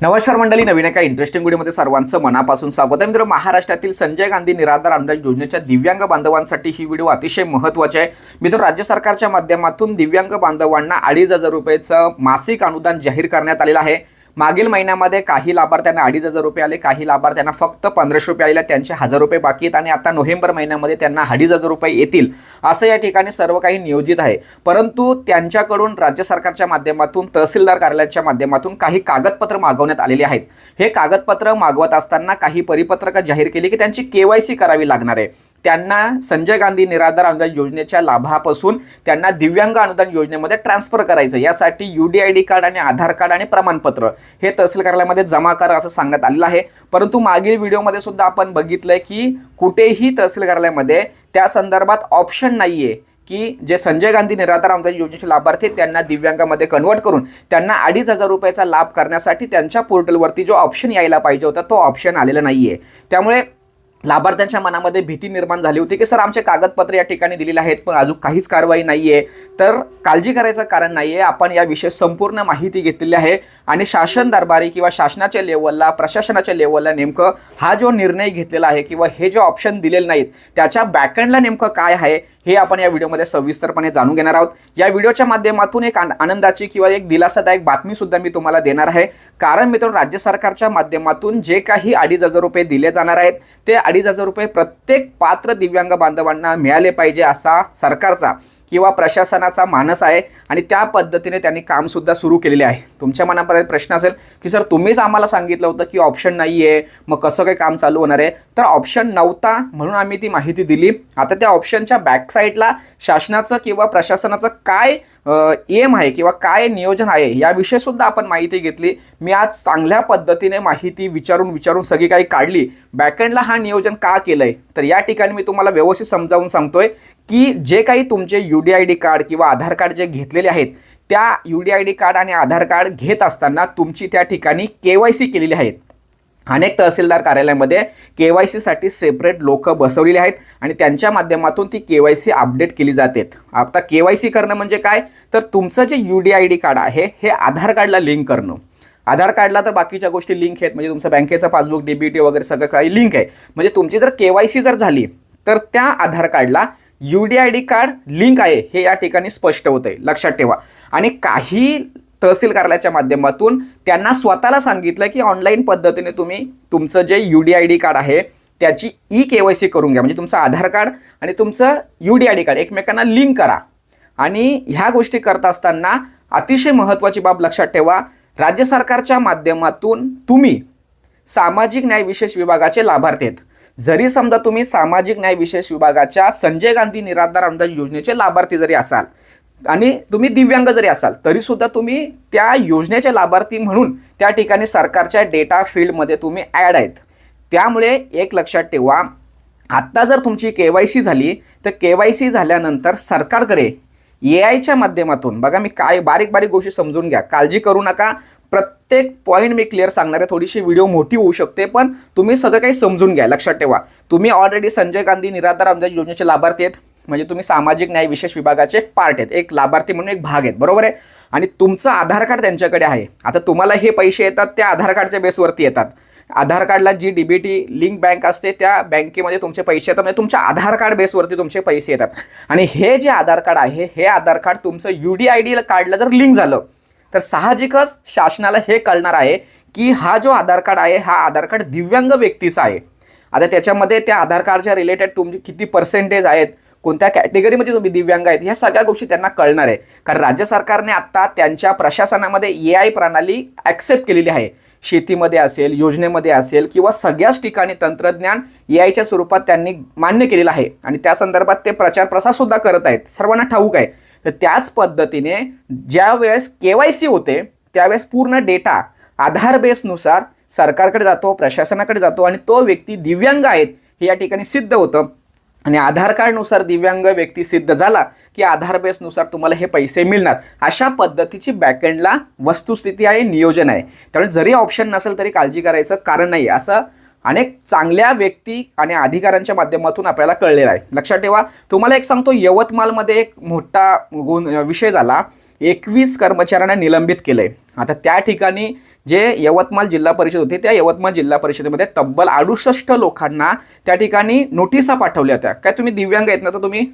नमस्कार मंडळी नवीन एका इंटरेस्टिंग व्हिडिओमध्ये सर्वांचं मनापासून स्वागत आहे. मित्र महाराष्ट्रातील संजय गांधी निराधार अनुदान योजनेच्या दिव्यांग बांधवांसाठी ही व्हिडिओ अतिशय महत्त्वाची आहे. मित्र राज्य सरकारच्या माध्यमातून दिव्यांग बांधवांना अडीच हजार रुपयेचं मासिक अनुदान जाहीर करण्यात आलेलं आहे. मागील महिन्यामध्ये काही लाभार्थ्यांना अडीच हजार रुपये आले काही लाभार्थ्यांना फक्त पंधराशे रुपये आले त्यांचे हजार रुपये बाकी आहेत आणि आता नोव्हेंबर महिन्यामध्ये त्यांना अडीच हजार रुपये येतील असं या ठिकाणी सर्व काही नियोजित आहे. परंतु त्यांच्याकडून राज्य सरकारच्या माध्यमातून तहसीलदार कार्यालयाच्या माध्यमातून काही कागदपत्र मागवण्यात आलेले आहेत. हे कागदपत्र मागवत असताना काही परिपत्रकं जाहीर केली की त्यांची केवायसी करावी लागणार आहे. त्यांना संजय गांधी निराधार अनुदान योजनेच्या लाभापासून त्यांना दिव्यांग अनुदान योजनेमध्ये ट्रान्सफर करायचं. यासाठी U D I D card आणि आधार कार्ड आणि प्रमाणपत्र हे तहसील कार्यालयामध्ये जमा करा असं सांगण्यात आलेलं आहे. परंतु मागील व्हिडिओमध्ये सुद्धा आपण बघितलंय की कुठेही तहसील कार्यालयामध्ये त्या संदर्भात ऑप्शन नाहीये की जे संजय गांधी निराधार अनुदान योजनेचे लाभार्थी त्यांना दिव्यांगामध्ये कन्वर्ट करून त्यांना अडीच हजार रुपयाचा लाभ करण्यासाठी त्यांच्या पोर्टलवरती जो ऑप्शन यायला पाहिजे होता तो ऑप्शन आलेला नाही आहे त्यामुळे लाभार्थ्यांच्या मनामध्ये भीती निर्माण झाली होती की सर आमचे कागदपत्र या ठिकाणी दिलेले आहेत पण अजून काहीच कारवाई नाही आहे तर काळजी करायचं कारण नाही आहे आपण याविषयी संपूर्ण माहिती घेतलेली आहे आणि शासन दरबारी किंवा शासनाच्या लेवलला प्रशासनाच्या लेवलला नेमकं हा जो निर्णय घेतलेला आहे किंवा हे जे ऑप्शन दिलेले नाहीत त्याच्या बॅकएंडला नेमकं काय आहे हे आपण या व्हिडिओमध्ये सविस्तरपणे जाणून घेणार आहोत. या व्हिडिओच्या माध्यमातून एक आनंदाची किंवा एक दिलासादायक बातमी सुद्धा मी तुम्हाला देणार आहे. कारण मित्रांनो राज्य सरकारच्या माध्यमातून जे काही अडीच हजार रुपये दिले जाणार आहेत ते अडीच हजार रुपये प्रत्येक पात्र दिव्यांग बांधवांना मिळाले पाहिजे असा सरकारचा किंवा प्रशासनाचा मानस आहे आणि त्या पद्धतीने त्यांनी कामसुद्धा सुरू केलेले आहे. तुमच्या मनापर्यंत प्रश्न असेल की सर तुम्हीच आम्हाला सांगितलं होतं की ऑप्शन नाही आहे मग कसं काही काम चालू होणार आहे? तर ऑप्शन नव्हता म्हणून आम्ही ती माहिती दिली. आता त्या ऑप्शनच्या बॅकसाईडला शासनाचं किंवा प्रशासनाचं काय एम आहे किंवा काय नियोजन आहे याविषयी सुद्धा आपण माहिती घेतली. मी आज चांगल्या पद्धतीने माहिती विचारून विचारून सगळी काही काढली. बॅकएंडला हा नियोजन का केलंय? तर या ठिकाणी मी तुम्हाला व्यवस्थित समजावून सांगतोय की जे काही तुमचे U D I D card किंवा आधार कार्ड जे घेतलेले आहेत त्या U D I D card आणि आधार कार्ड घेत असताना तुमची त्या ठिकाणी के वाय सी केलेली आहेत. अनेक तहसीलदार कार्यालयामध्ये के वाय सीसाठी सेपरेट लोक बसवलेली आहेत आणि त्यांच्या माध्यमातून ती के वाय सी अपडेट केली जाते. आता के वाय सी करणं म्हणजे काय? तर तुमचं जे U D I D card आहे हे आधार कार्डला लिंक करणं. आधार कार्डला तर बाकीच्या गोष्टी लिंक आहेत म्हणजे तुमचं बँकेचं पासबुक डीबीटी वगैरे सगळं काही लिंक आहे. म्हणजे तुमची जर के वाय सी जर झाली तर त्या आधार कार्डला U D I D card link आहे हे या ठिकाणी स्पष्ट होतं आहे लक्षात ठेवा. आणि काही तहसील कार्यालयाच्या माध्यमातून त्यांना स्वतःला सांगितलं की ऑनलाईन पद्धतीने तुम्ही तुमचं जे U D I D card आहे त्याची ई के वाय सी करून घ्या. म्हणजे तुमचं आधार कार्ड आणि तुमचं U D I D card एकमेकांना लिंक करा. आणि ह्या गोष्टी करत असताना अतिशय महत्त्वाची बाब लक्षात ठेवा. राज्य सरकारच्या माध्यमातून तुम्ही सामाजिक न्याय विशेष विभागाचे लाभार्थी आहेत. जरी समजा तुम्ही सामाजिक न्याय विशेष विभागाच्या संजय गांधी निराधार अनुदान योजनेचे लाभार्थी जरी असाल आणि तुम्ही दिव्यांग जरी असाल तरी सुद्धा तुम्ही त्या योजनेचे लाभार्थी म्हणून त्या ठिकाणी सरकारच्या डेटा फील्डमध्ये तुम्ही ॲड आहेत. त्यामुळे एक लक्षात ठेवा आत्ता जर तुमची के वाय सी झाली तर के वाय सी झाल्यानंतर सरकारकडे ए आयच्या माध्यमातून बघा मी काय बारीक बारीक गोष्टी समजून घ्या काळजी करू नका. प्रत्येक पॉईंट मी क्लिअर सांगणार आहे थोडीशी व्हिडिओ मोठी होऊ शकते पण तुम्ही सगळं काही समजून घ्या. लक्षात ठेवा. तुम्ही ऑलरेडी संजय गांधी निराधार अंदाज योजनेचे लाभार्थी आहेत. म्हणजे तुम्ही सामाजिक न्याय विशेष विभागाचे एक पार्ट आहेत. एक लाभार्थी म्हणून एक भाग आहेत. बरोबर आहे? आणि तुमचं आधार कार्ड त्यांच्याकडे आहे. आता तुम्हाला हे पैसे येतात त्या आधार कार्डच्या बेसवरती येतात. आधार कार्डला जी D B T link bank असते त्या बँकेमध्ये तुमचे पैसे येतात. म्हणजे तुमच्या आधार कार्ड बेसवरती तुमचे पैसे येतात. आणि हे जे आधार कार्ड आहे हे आधार कार्ड तुमचं यू डी आय डी कार्डला जर लिंक झालं तर साहजिकच शासनाला हे कळणार आहे की हा जो आधार कार्ड आहे हा आधार कार्ड दिव्यांग व्यक्तीचा आहे. आता त्याच्यामध्ये त्या आधार कार्डच्या रिलेटेड तुमचे किती पर्सेंटेज आहेत कोणत्या कॅटेगरीमध्ये तुम्ही दिव्यांग आहेत ह्या सगळ्या गोष्टी त्यांना कळणार आहे. कारण राज्य सरकारने आता त्यांच्या प्रशासनामध्ये ए आय प्रणाली ॲक्सेप्ट केलेली आहे. शेतीमध्ये असेल योजनेमध्ये असेल किंवा सगळ्याच ठिकाणी तंत्रज्ञान ए आयच्या स्वरूपात त्यांनी मान्य केलेलं आहे. आणि त्या संदर्भात ते प्रचार प्रसार सुद्धा करत आहेत. सर्वांना ठाऊक आहे. तर त्याच पद्धतीने ज्या वेळेस के वाय सी होते त्यावेळेस पूर्ण डेटा आधार बेसनुसार सरकारकडे जातो प्रशासनाकडे जातो आणि तो व्यक्ती दिव्यांग आहेत हे या ठिकाणी सिद्ध होतं. आणि आधार कार्डनुसार दिव्यांग व्यक्ती सिद्ध झाला की आधार बेसनुसार तुम्हाला हे पैसे मिळणार. अशा पद्धतीची बॅकएंडला वस्तुस्थिती आहे नियोजन आहे. त्यामुळे जरी ऑप्शन नसेल तरी काळजी करायचं कारण नाही. असं अनेक चांगल्या व्यक्ती आणि अधिकाऱ्यांच्या माध्यमातून आपल्याला कळलेलं आहे. लक्षात ठेवा तुम्हाला एक सांगतो यवतमाळमध्ये एक मोठा गुण विषय झाला. एकवीस कर्मचाऱ्यांना निलंबित केलं आहे आता त्या ठिकाणी जे यवतमाळ जिल्हा परिषद होती त्या यवतमाळ जिल्हा परिषदेमध्ये तब्बल अडुसष्ट लोकांना त्या ठिकाणी नोटिसा पाठवल्या होत्या. काय तुम्ही दिव्यांग आहेत ना तर तुम्ही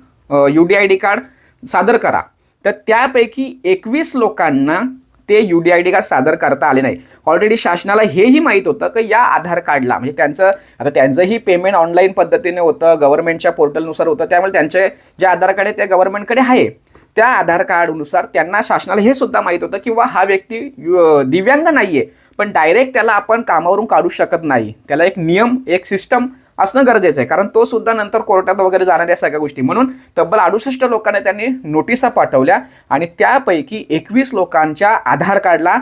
U D I D card सादर करा. तर त्यापैकी एकवीस लोकांना ते U D I D card सादर करता आले नाही. ऑलरेडी शासनाला हेही माहीत होतं की या आधार कार्डला म्हणजे त्यांचं आता त्यांचंही पेमेंट ऑनलाईन पद्धतीने होतं गव्हर्नमेंटच्या पोर्टलनुसार होतं त्यामुळे त्यांचे जे आधार कार्ड आहे ते गव्हर्नमेंटकडे आहे. त्या आधार कार्डनुसार त्यांना शासनाला हे सुद्धा माहीत होतं किंवा हा व्यक्ती यु- दिव्यांग नाही आहे पण डायरेक्ट त्याला आपण कामावरून काढू शकत नाही. त्याला एक नियम एक सिस्टम असणं गरजेचं आहे. कारण तो सुद्धा नंतर कोर्टात वगैरे जाणाऱ्या सगळ्या गोष्टी. म्हणून तब्बल अडुसष्ट लोकांना त्यांनी नोटिसा पाठवल्या आणि त्यापैकी एकवीस लोकांच्या आधार कार्डला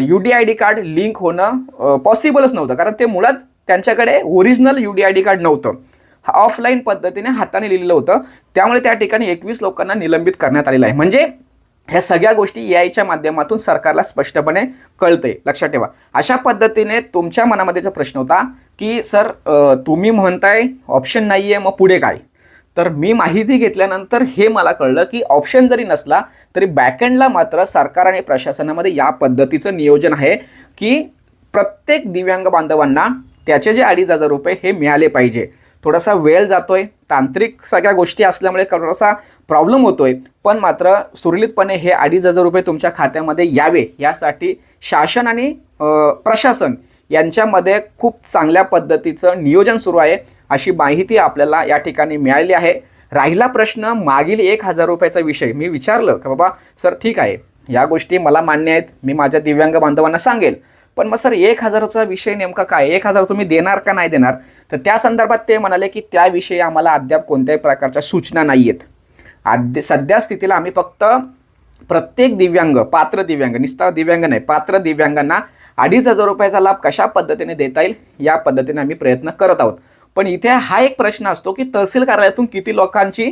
U D I D card link होणं पॉसिबलच नव्हतं. कारण ते मुळात त्यांच्याकडे original U D I D card नव्हतं. ऑफलाईन पद्धतीने हाताने लिहिलेलं होतं. त्यामुळे त्या ठिकाणी एकवीस लोकांना निलंबित करण्यात आलेलं आहे. म्हणजे ह्या सगळ्या गोष्टी यायच्या माध्यमातून सरकारला स्पष्टपणे कळते लक्षात ठेवा. अशा पद्धतीने तुमच्या मनामध्ये जो प्रश्न होता की सर तुम्ही म्हणताय ऑप्शन नाही आहे मग पुढे काय? तर मी माहिती घेतल्यानंतर हे मला कळलं की ऑप्शन जरी नसला तरी बॅकएंडला मात्र सरकार आणि प्रशासनामध्ये या पद्धतीचं नियोजन आहे की प्रत्येक दिव्यांग बांधवांना त्याचे जे अडीच हजार रुपये हे मिळाले पाहिजे. थोडासा वेळ जातो आहे तांत्रिक सगळ्या गोष्टी असल्यामुळे थोडासा प्रॉब्लेम होतो आहे पण मात्र सुरळीतपणे हे अडीच हजार रुपये तुमच्या खात्यामध्ये यावे. यासाठी शासन आणि प्रशासन यांच्यामध्ये खूप चांगल्या पद्धतीचं नियोजन सुरू आहे अशी माहिती आपल्याला या ठिकाणी मिळाली आहे. राहिला प्रश्न मागील एक हजार रुपयाचा विषय. मी विचारलं का बाबा सर ठीक आहे. या गोष्टी मला मान्य आहेत. मी माझ्या दिव्यांग बांधवांना सांगेल. पण मग सर एक हजाराचा विषय नेमका काय? एक हजार तुम्ही देणार का नाही देणार? तर त्या संदर्भात ते म्हणाले की त्याविषयी आम्हाला अद्याप कोणत्याही प्रकारच्या सूचना नाही आहेत आद्य सध्या स्थितीला आम्ही फक्त प्रत्येक दिव्यांग पात्र दिव्यांग निस्ता दिव्यांग नाही पात्र दिव्यांगांना अडीच हजार रुपयाचा लाभ कशा पद्धतीने देता येईल? या पद्धतीने आम्ही प्रयत्न करत आहोत. पण इथे हा एक प्रश्न असतो की तहसील कार्यालयातून किती लोकांची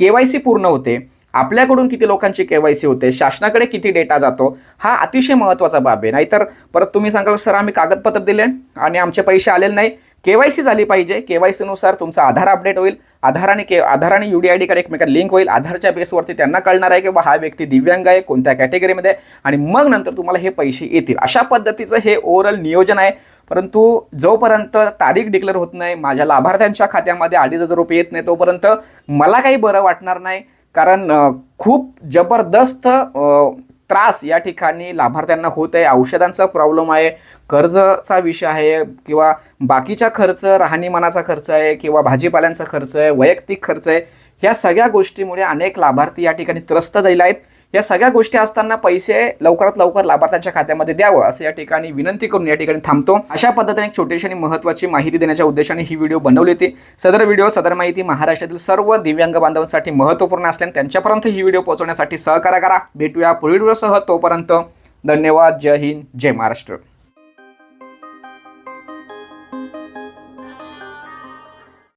के वाय सी पूर्ण होते? आपल्याकडून किती लोकांची के वाय सी होते शासनाकडे किती डेटा जातो हा अतिशय महत्त्वाचा बाब आहे. नाहीतर परत तुम्ही सांगाल सर आम्ही कागदपत्र दिले आणि आमचे पैसे आलेले नाही. के वाय सी झाली पाहिजे. के वाय सीनुसार तुमचा आधार अपडेट होईल. आधार आणि के आधार आणि U D I D card एकमेकांना लिंक होईल. आधारच्या बेसवरती त्यांना कळणार आहे की बा हा व्यक्ती दिव्यांग आहे कोणत्या कॅटेगरीमध्ये आहे. आणि मग नंतर तुम्हाला हे पैसे येतील. अशा पद्धतीचं हे ओव्हरऑल नियोजन आहे. परंतु जोपर्यंत तारीख डिक्लेअर होत नाही माझ्या लाभार्थ्यांच्या खात्यामध्ये अडीच हजार रुपये येत नाही तोपर्यंत मला काही बरं वाटणार नाही. कारण खूप जबरदस्त त्रास या ठिकाणी लाभार्थ्यांना होत आहे. औषधांचा प्रॉब्लेम आहे कर्जचा विषय आहे किंवा बाकीचा खर्च राहणीमानाचा खर्च आहे किंवा भाजीपाल्यांचा खर्च आहे वैयक्तिक खर्च आहे ह्या सगळ्या गोष्टीमुळे अनेक लाभार्थी या ठिकाणी त्रस्त झालेले आहेत. या सगळ्या गोष्टी असताना पैसे लवकरात लवकर लाभार्थ्यांच्या खात्यामध्ये द्यावं असं या ठिकाणी विनंती करून या ठिकाणी थांबतो. अशा पद्धतीने एक छोटीशी आणि महत्त्वाची माहिती देण्याच्या उद्देशाने ही व्हिडिओ बनवली होती. सदर व्हिडिओ सदर माहिती महाराष्ट्रातील सर्व दिव्यांग बांधवांसाठी महत्त्वपूर्ण असल्याने त्यांच्यापर्यंत ही व्हिडिओ पोहोचवण्यासाठी सहकार्य करा. भेटूया पुढील व्हिडिओसह. तोपर्यंत धन्यवाद. जय हिंद. जय महाराष्ट्र.